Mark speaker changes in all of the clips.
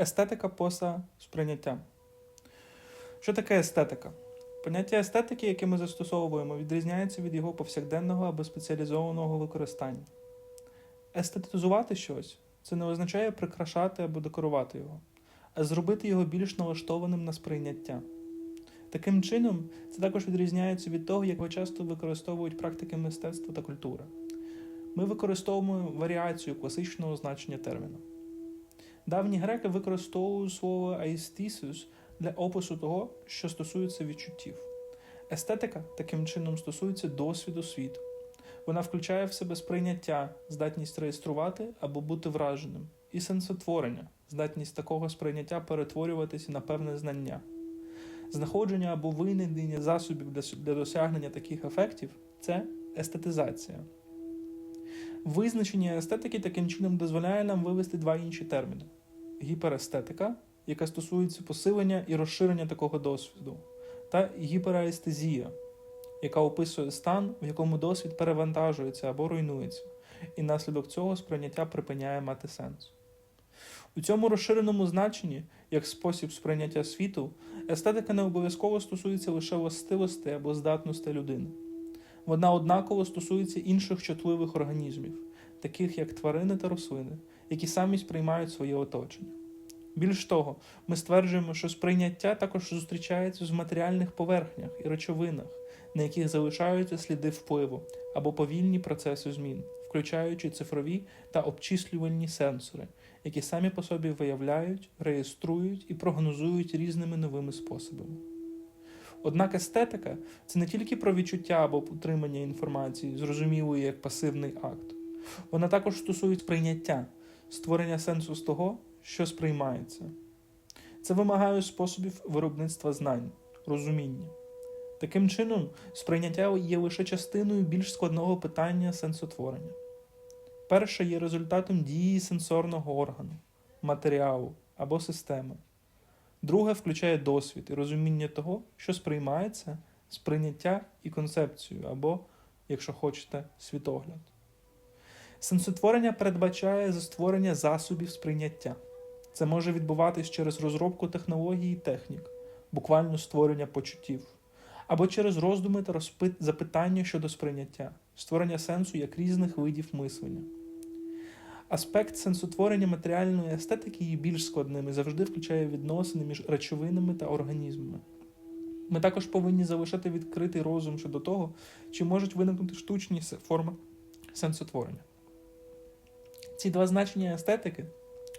Speaker 1: Естетика поса сприйняття. Що таке естетика? Поняття естетики, яке ми застосовуємо, відрізняється від його повсякденного або спеціалізованого використання. Естетизувати щось це не означає прикрашати або декорувати його, а зробити його більш налаштованим на сприйняття. Таким чином, це також відрізняється від того, як його часто використовують практики мистецтва та культури. Ми використовуємо варіацію класичного значення терміну. Давні греки використовували слово аестісіс для опису того, що стосується відчуттів. Естетика таким чином стосується досвіду світу. Вона включає в себе сприйняття, здатність реєструвати або бути враженим, і сенсотворення, здатність такого сприйняття перетворюватися на певне знання. Знаходження або винайдення засобів для досягнення таких ефектів це естетизація. Визначення естетики таким чином дозволяє нам вивести два інші терміни: гіперестетика, яка стосується посилення і розширення такого досвіду, та гіпераестезія, яка описує стан, в якому досвід перевантажується або руйнується, і наслідок цього сприйняття припиняє мати сенс. У цьому розширеному значенні, як спосіб сприйняття світу, естетика не обов'язково стосується лише властивостей або здатностей людини. Вона однаково стосується інших чутливих організмів, таких як тварини та рослини, які самі сприймають своє оточення. Більш того, ми стверджуємо, що сприйняття також зустрічається в матеріальних поверхнях і речовинах, на яких залишаються сліди впливу або повільні процеси змін, включаючи цифрові та обчислювальні сенсори, які самі по собі виявляють, реєструють і прогнозують різними новими способами. Однак естетика це не тільки про відчуття або утримання інформації, зрозумілої як пасивний акт. Вона також стосується прийняття, створення сенсу з того, що сприймається. Це вимагає способів виробництва знань, розуміння. Таким чином, сприйняття є лише частиною більш складного питання сенсотворення. Перше є результатом дії сенсорного органу, матеріалу або системи. Друге включає досвід і розуміння того, що сприймається, сприйняття і концепцію, або, якщо хочете, світогляд. Сенсотворення передбачає створення засобів сприйняття. Це може відбуватись через розробку технологій і технік, буквально створення почуттів, або через роздуми та розпит... запитання щодо сприйняття, створення сенсу як різних видів мислення. Аспект сенсотворення матеріальної естетики є більш складним і завжди включає відносини між речовинами та організмами. Ми також повинні залишати відкритий розум щодо того, чи можуть виникнути штучні форми сенсотворення. Ці два значення естетики,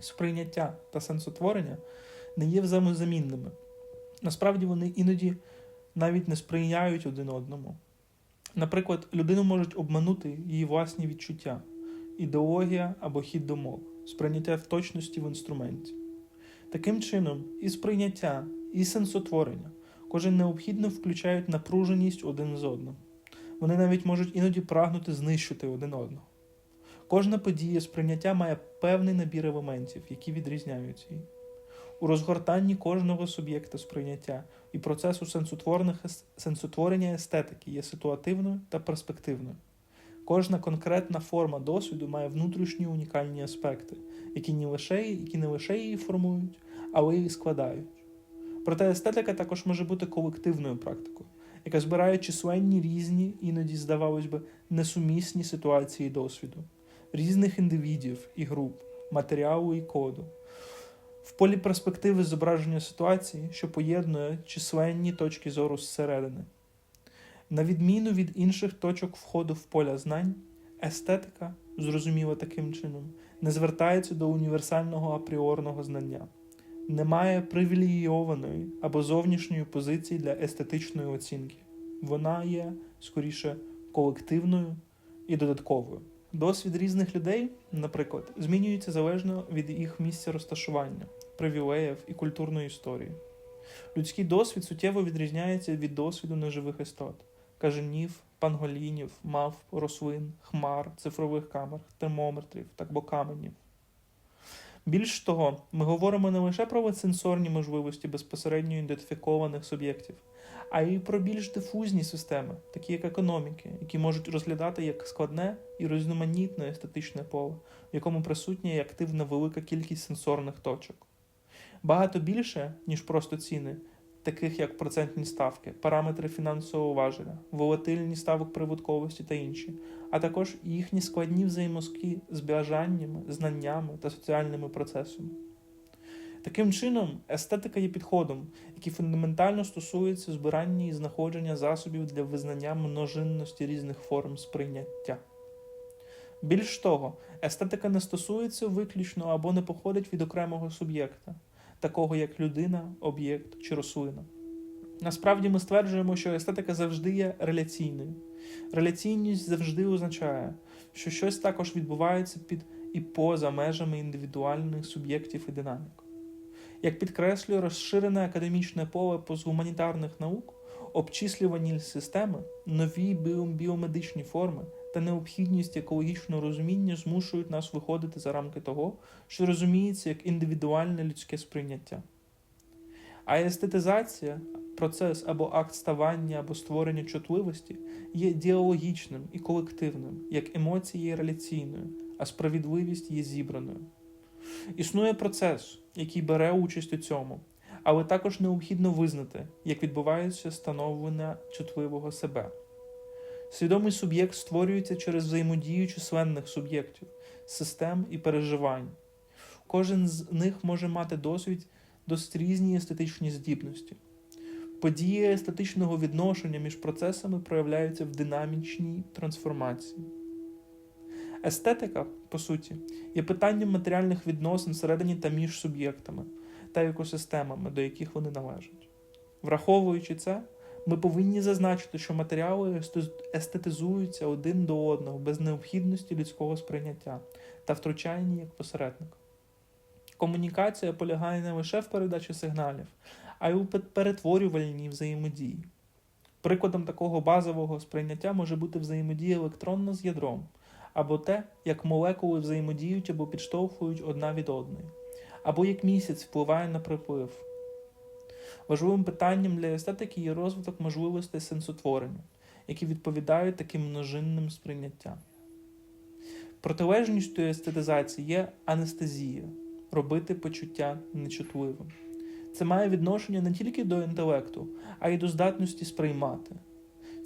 Speaker 1: сприйняття та сенсотворення, не є взаємозамінними. Насправді вони іноді навіть не сприяють один одному. Наприклад, людину можуть обманути її власні відчуття ідеологія або хід думок, сприйняття в точності в інструменті. Таким чином, і сприйняття, і сенсотворення кожен необхідно включають напруженість один з одним. Вони навіть можуть іноді прагнути знищити один одного. Кожна подія сприйняття має певний набір елементів, які відрізняють її. У розгортанні кожного суб'єкта сприйняття і процесу сенсотворення естетики є ситуативною та перспективною. Кожна конкретна форма досвіду має внутрішні унікальні аспекти, які не лише які не лише її формують, але й складають. Проте естетика також може бути колективною практикою, яка збирає численні різні, іноді, здавалось би, несумісні ситуації досвіду, різних індивідів і груп, матеріалу і коду. В полі перспективи зображення ситуації, що поєднує численні точки зору зсередини. На відміну від інших точок входу в поля знань, естетика, зрозуміла таким чином, не звертається до універсального апріорного знання, не має привілейованої або зовнішньої позиції для естетичної оцінки. Вона є скоріше колективною і додатковою. Досвід різних людей, наприклад, змінюється залежно від їх місця розташування, привілеїв і культурної історії. Людський досвід суттєво відрізняється від досвіду неживих істот кажанів, панголінів, мав, рослин, хмар, цифрових камер, термометрів та каменів. Більш того, ми говоримо не лише про сенсорні можливості безпосередньо ідентифікованих суб'єктів, а й про більш дифузні системи, такі як економіки, які можуть розглядати як складне і різноманітне естетичне поле, в якому присутня і активна велика кількість сенсорних точок. багато більше, ніж просто ціни, таких як процентні ставки, параметри фінансового важеля, волатильність ставок прибутковості та інші, а також їхні складні взаємозв'язки з бажаннями, знаннями та соціальними процесами. Таким чином, естетика є підходом, який фундаментально стосується збирання і знаходження засобів для визнання множинності різних форм сприйняття. Більш того, естетика не стосується виключно або не походить від окремого суб'єкта, такого як людина, об'єкт чи рослина. Насправді ми стверджуємо, що естетика завжди є реляційною. Реляційність завжди означає, що щось також відбувається під і поза межами індивідуальних суб'єктів і динамік. Як підкреслює розширене академічне поле позгуманітарних наук, обчислювані системи, нові біомедичні форми та необхідність екологічного розуміння змушують нас виходити за рамки того, що розуміється як індивідуальне людське сприйняття. А естетизація, процес або акт ставання або створення чутливості є діалогічним і колективним, як емоція є реляційною, а справедливість є зібраною. Існує процес, який бере участь у цьому, але також необхідно визнати, як відбувається становлення чутливого себе. Свідомий суб'єкт створюється через взаємодію численних суб'єктів, систем і переживань. Кожен з них може мати досвід досить різні естетичні здібності. Події естетичного відношення між процесами проявляються в динамічній трансформації. Естетика, по суті, є питанням матеріальних відносин всередині та між суб'єктами та екосистемами, до яких вони належать. Враховуючи це, ми повинні зазначити, що матеріали естетизуються один до одного без необхідності людського сприйняття та втручання як посередника. Комунікація полягає не лише в передачі сигналів, а й у перетворювальній взаємодії. Прикладом такого базового сприйняття може бути взаємодія електронна з ядром, або те, як молекули взаємодіють або підштовхують одна від одної, або як місяць впливає на приплив. Важливим питанням для естетики є розвиток можливостей сенсотворення, які відповідають таким множинним сприйняттям. Протилежністю естетизації є анестезія робити почуття нечутливим. Це має відношення не тільки до інтелекту, а й до здатності сприймати.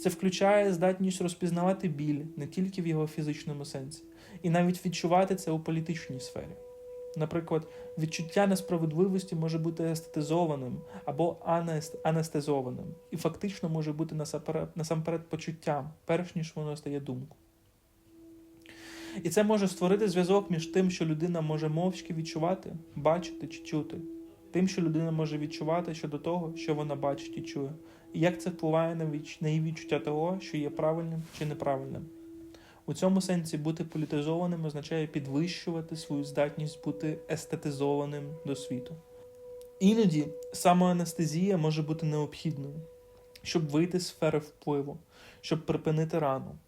Speaker 1: Це включає здатність розпізнавати біль не тільки в його фізичному сенсі, і навіть відчувати це у політичній сфері. Наприклад, відчуття несправедливості може бути естетизованим або анест- анестезованим, і фактично може бути насамперед, насамперед почуттям, перш ніж воно стає думкою. І це може створити зв'язок між тим, що людина може мовчки відчувати, бачити чи чути, тим, що людина може відчувати щодо того, що вона бачить і чує, і як це впливає на її відчуття того, що є правильним чи неправильним. У цьому сенсі бути політизованим означає підвищувати свою здатність бути естетизованим до світу. Іноді самоанестезія може бути необхідною, щоб вийти з сфери впливу, щоб припинити рану.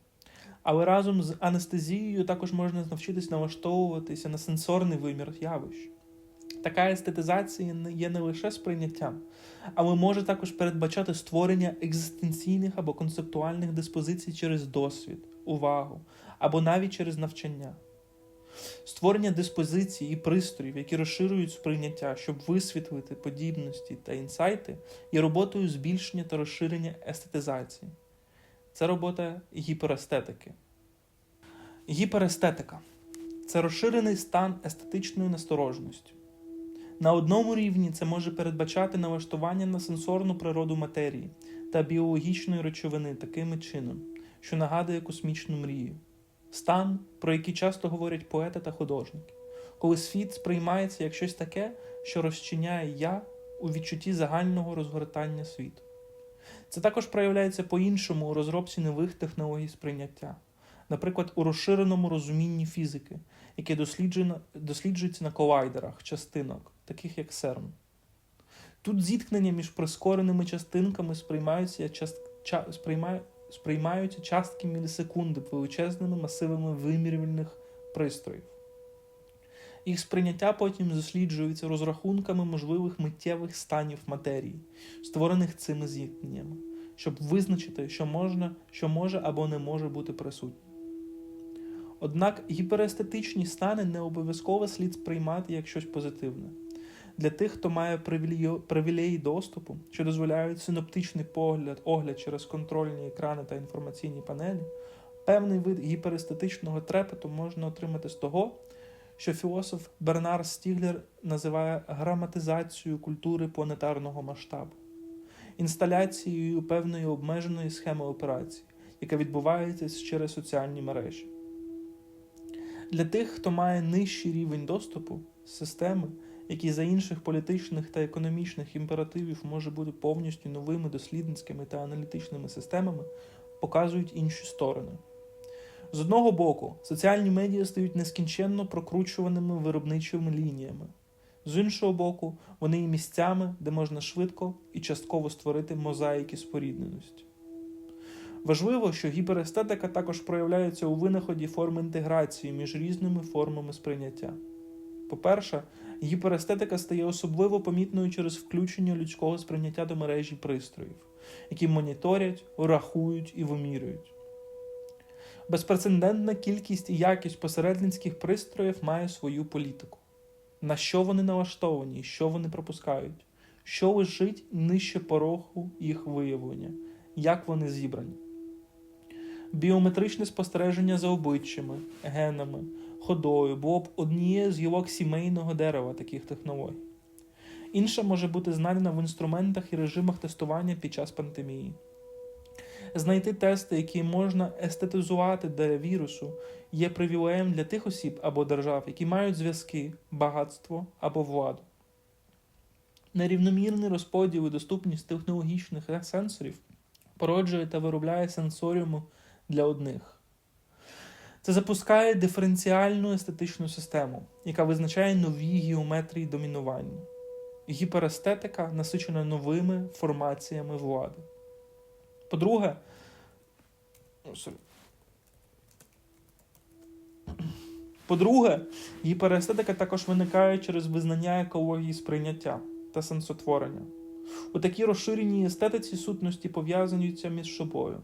Speaker 1: Але разом з анестезією також можна навчитись налаштовуватися на сенсорний вимір явищ. Така естетизація є не лише сприйняттям, але може також передбачати створення екзистенційних або концептуальних диспозицій через досвід, увагу або навіть через навчання. Створення диспозицій і пристроїв, які розширюють сприйняття, щоб висвітлити подібності та інсайти, є роботою збільшення та розширення естетизації. Це робота гіперестетики. Гіперестетика це розширений стан естетичної насторожності. На одному рівні це може передбачати налаштування на сенсорну природу матерії та біологічної речовини таким чином, що нагадує космічну мрію, стан, про який часто говорять поети та художники, коли світ сприймається як щось таке, що розчиняє я у відчутті загального розгортання світу. Це також проявляється по-іншому у розробці нових технологій сприйняття, наприклад, у розширеному розумінні фізики, яке досліджується на колайдерах частинок, таких як СЕРН. Тут зіткнення між прискореними частинками сприймаються, част... ча... сприймає... сприймаються частки мілісекунди величезними масивами вимірювальних пристроїв. Їх сприйняття потім досліджується розрахунками можливих миттєвих станів матерії, створених цими зіткненнями, щоб визначити, що можна, що може або не може бути присутнім. Однак гіперестетичні стани не обов'язково слід сприймати як щось позитивне. Для тих, хто має привілеї- доступу, що дозволяють синоптичний погляд, огляд через контрольні екрани та інформаційні панелі, певний вид гіперестетичного трепету можна отримати з того, що філософ Бернар Стіглер називає граматизацією культури планетарного масштабу, інсталяцією певної обмеженої схеми операцій, яка відбувається через соціальні мережі. Для тих, хто має нижчий рівень доступу, системи, які за інших політичних та економічних імперативів може бути повністю новими дослідницькими та аналітичними системами, показують інші сторони. З одного боку, соціальні медіа стають нескінченно прокручуваними виробничими лініями. З іншого боку, вони є місцями, де можна швидко і частково створити мозаїки спорідненості. Важливо, що гіперестетика також проявляється у винаході форм інтеграції між різними формами сприйняття. По-перше, гіперестетика стає особливо помітною через включення людського сприйняття до мережі пристроїв, які моніторять, рахують і вимірюють. Безпрецедентна кількість і якість посередницьких пристроїв має свою політику. На що вони налаштовані, що вони пропускають, що лежить нижче порогу їх виявлення, як вони зібрані. Біометричне спостереження за обличчями, генами, ходою було б однією з гілок сімейного дерева таких технологій. Інша може бути знайдена в інструментах і режимах тестування під час пандемії. Знайти тести, які можна естетизувати для вірусу, є привілеєм для тих осіб або держав, які мають зв'язки, багатство або владу. Нерівномірний розподіл і доступність технологічних сенсорів породжує та виробляє сенсоріуму для одних. Це запускає диференціальну естетичну систему, яка визначає нові геометрії домінування. Гіперестетика насичена новими формаціями влади. По-друге, По-друге, гіперестетика також виникає через визнання екології сприйняття та сенсотворення. У такій розширеній естетиці сутності пов'язуються між собою,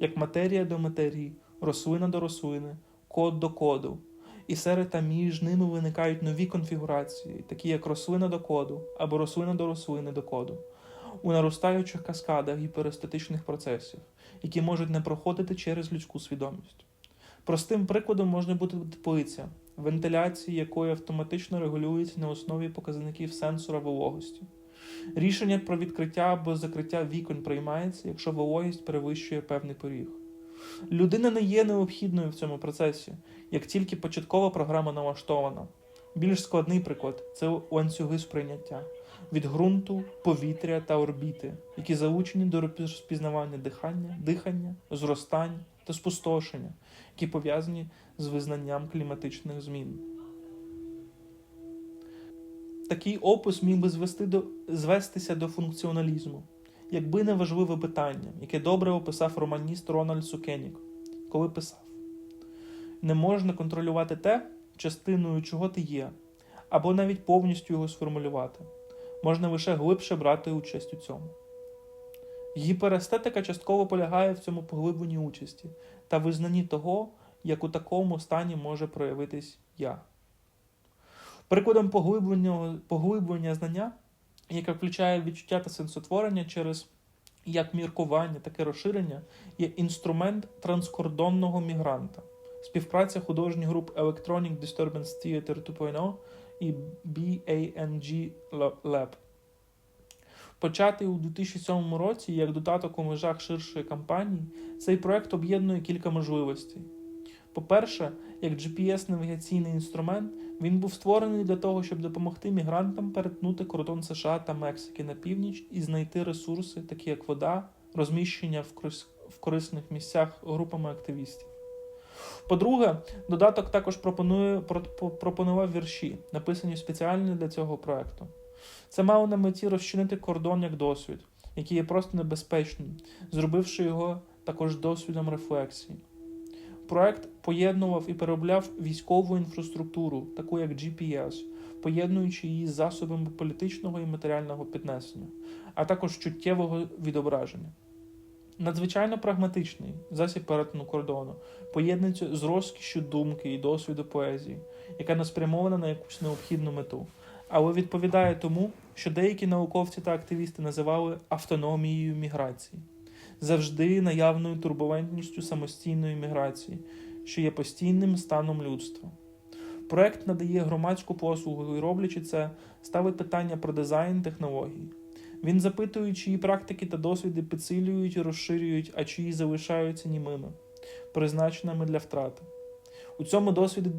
Speaker 1: як матерія до матерії, рослина до рослини, код до коду. І серед та між ними виникають нові конфігурації, такі як рослина до коду або рослина до рослини до коду, у наростаючих каскадах гіперестетичних процесів, які можуть не проходити через людську свідомість. Простим прикладом можна бути теплиця, вентиляції якої автоматично регулюється на основі показників сенсора вологості. Рішення про відкриття або закриття вікон приймається, якщо вологість перевищує певний поріг. Людина не є необхідною в цьому процесі, як тільки початкова програма налаштована. Більш складний приклад це ланцюги сприйняття від ґрунту, повітря та орбіти, які залучені до розпізнавання дихання, дихання, зростань та спустошення, які пов'язані з визнанням кліматичних змін. Такий опис міг би звести до, звестися до функціоналізму, якби не важливе питання, яке добре описав романіст Рональд Сукенік, коли писав: Не можна контролювати те, частиною чого ти є, або навіть повністю його сформулювати. Можна лише глибше брати участь у цьому. Гіперестетика частково полягає в цьому поглибленні участі та визнанні того, як у такому стані може проявитись я. Прикладом поглиблення, поглиблення знання, яке включає відчуття та сенсотворення через як міркування, так і розширення, є інструмент транскордонного мігранта, співпраця художніх груп Electronic Disturbance Theater 2.0 і BANG Lab. Початий у 2007 році як додаток у межах ширшої кампанії, цей проект об'єднує кілька можливостей. По-перше, як GPS-навігаційний інструмент, він був створений для того, щоб допомогти мігрантам перетнути кордон США та Мексики на північ і знайти ресурси, такі як вода, розміщення в, корис... в корисних місцях групами активістів. По-друге, додаток також пропонує, пропонував вірші, написані спеціально для цього проекту. Це мало на меті розчинити кордон як досвід, який є просто небезпечним, зробивши його також досвідом рефлексії. Проект поєднував і переробляв військову інфраструктуру, таку як GPS, поєднуючи її з засобами політичного і матеріального піднесення, а також чуттєвого відображення. Надзвичайно прагматичний засіб перетину кордону поєднується з розкішю думки і досвіду поезії, яка не спрямована на якусь необхідну мету, але відповідає тому, що деякі науковці та активісти називали автономією міграції, завжди наявною турбулентністю самостійної міграції, що є постійним станом людства. Проект надає громадську послугу і роблячи це, ставить питання про дизайн технологій. Він запитує, чиї практики та досвіди підсилюють і розширюють, а чиї залишаються німими, призначеними для втрати. У цьому досвіді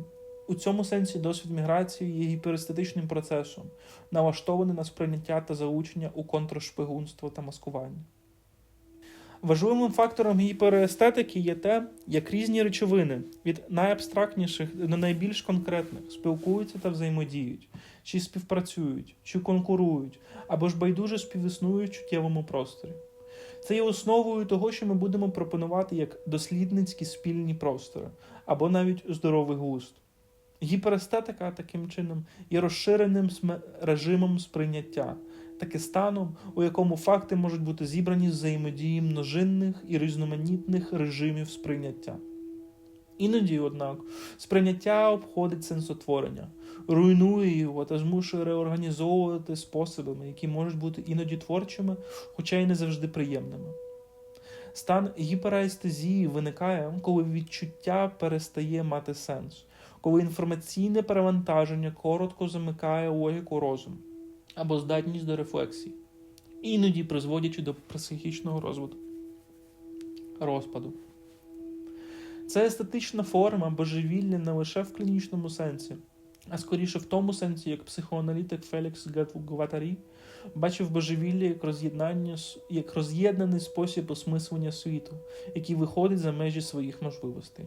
Speaker 1: у цьому сенсі досвід міграції є гіперестетичним процесом, налаштований на сприйняття та залучення у контршпигунство та маскування. Важливим фактором гіперестетики є те, як різні речовини від найабстрактніших до найбільш конкретних спілкуються та взаємодіють, чи співпрацюють, чи конкурують, або ж байдуже співіснують в чуттєвому просторі. Це є основою того, що ми будемо пропонувати як дослідницькі спільні простори, або навіть здоровий глузд. Гіперестетика таким чином є розширеним режимом сприйняття, таки станом, у якому факти можуть бути зібрані з взаємодії множинних і різноманітних режимів сприйняття. Іноді, однак, сприйняття обходить сенсотворення, руйнує його та змушує реорганізовувати способами, які можуть бути іноді творчими, хоча й не завжди приємними. Стан гіперестезії виникає, коли відчуття перестає мати сенс, коли інформаційне перевантаження коротко замикає логіку розуму або здатність до рефлексії, іноді призводячи до психічного розвитку розпаду. Це естетична форма божевілля не лише в клінічному сенсі, а скоріше в тому сенсі, як психоаналітик Фелікс Гватарі бачив божевілля як роз'єднання як роз'єднаний спосіб осмислення світу, який виходить за межі своїх можливостей.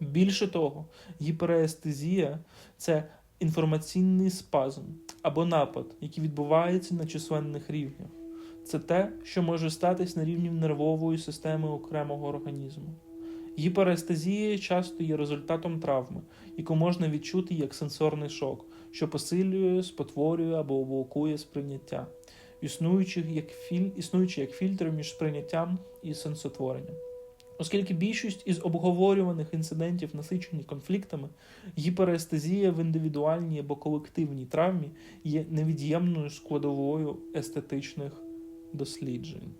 Speaker 1: Більше того, гіперестезія це інформаційний спазм або напад, який відбувається на численних рівнях. Це те, що може статись на рівні нервової системи окремого організму. Гіперестезія часто є результатом травми, яку можна відчути як сенсорний шок, що посилює, спотворює або блокує сприйняття, існуючи як, філь... існуючи як фільтр між сприйняттям і сенсотворенням. Оскільки більшість із обговорюваних інцидентів насичені конфліктами, гіперестезія в індивідуальній або колективній травмі є невід'ємною складовою естетичних досліджень.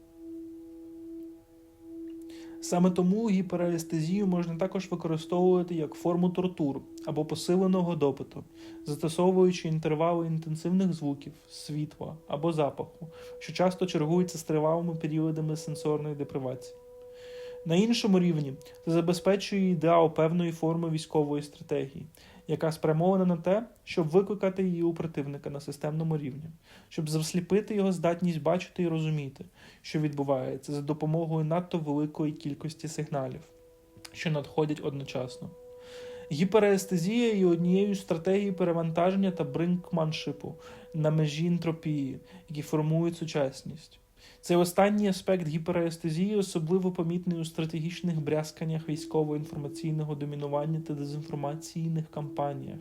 Speaker 1: Саме тому гіперестезію можна також використовувати як форму тортур або посиленого допиту, застосовуючи інтервали інтенсивних звуків, світла або запаху, що часто чергуються з тривалими періодами сенсорної депривації. На іншому рівні це забезпечує ідеал певної форми військової стратегії, яка спрямована на те, щоб викликати її у противника на системному рівні, щоб засліпити його здатність бачити і розуміти, що відбувається за допомогою надто великої кількості сигналів, що надходять одночасно. Гіперестезія є однією з стратегій перевантаження та бринкманшипу на межі ентропії, які формують сучасність. Цей останній аспект гіперестезії особливо помітний у стратегічних брязканнях військово-інформаційного домінування та дезінформаційних кампаніях,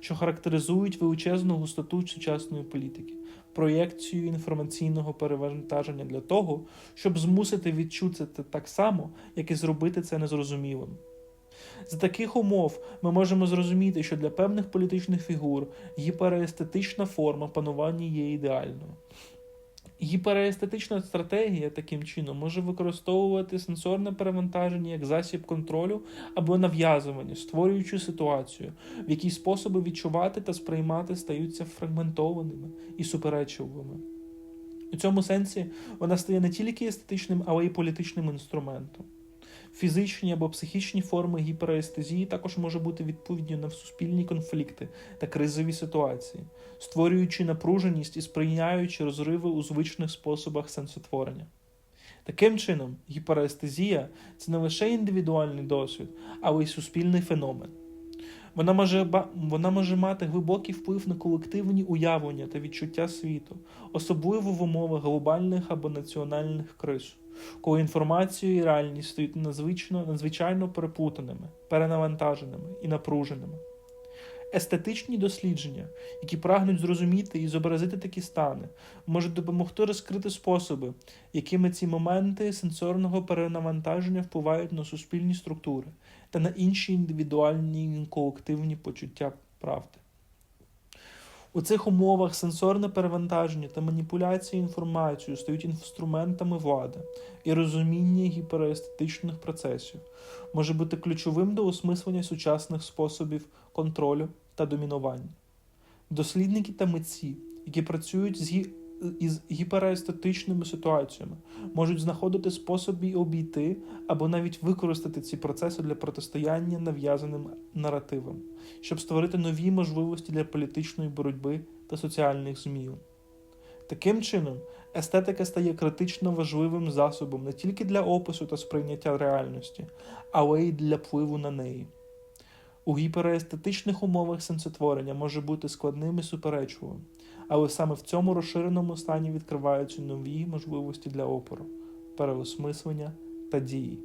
Speaker 1: що характеризують величезну густоту сучасної політики, проєкцію інформаційного перевантаження для того, щоб змусити відчути це так само, як і зробити це незрозумілим. За таких умов ми можемо зрозуміти, що для певних політичних фігур гіперестетична форма панування є ідеальною. Гіперестетична стратегія таким чином може використовувати сенсорне перевантаження як засіб контролю або нав'язування, створюючи ситуацію, в якій способи відчувати та сприймати стаються фрагментованими і суперечливими. У цьому сенсі вона стає не тільки естетичним, але й політичним інструментом. Фізичні або психічні форми гіперестезії також може бути відповіддю на суспільні конфлікти та кризові ситуації, створюючи напруженість і сприйняючи розриви у звичних способах сенсотворення. Таким чином, гіперестезія це не лише індивідуальний досвід, але й суспільний феномен. Вона може, вона може мати глибокий вплив на колективні уявлення та відчуття світу, особливо в умовах глобальних або національних криз коли інформація і реальність стають надзвичайно, надзвичайно переплутаними, перенавантаженими і напруженими. Естетичні дослідження, які прагнуть зрозуміти і зобразити такі стани, можуть допомогти розкрити способи, якими ці моменти сенсорного перенавантаження впливають на суспільні структури та на інші індивідуальні колективні почуття правди. У цих умовах сенсорне перевантаження та маніпуляція інформацією стають інструментами влади, і розуміння гіперестетичних процесів може бути ключовим до осмислення сучасних способів контролю та домінування. Дослідники та митці, які працюють з із гіперестетичними ситуаціями, можуть знаходити способи обійти або навіть використати ці процеси для протистояння нав'язаним наративам, щоб створити нові можливості для політичної боротьби та соціальних змін. Таким чином, естетика стає критично важливим засобом не тільки для опису та сприйняття реальності, але й для впливу на неї. У гіперестетичних умовах сенсотворення може бути складним і суперечливим, але саме в цьому розширеному стані відкриваються нові можливості для опору, переосмислення та дії.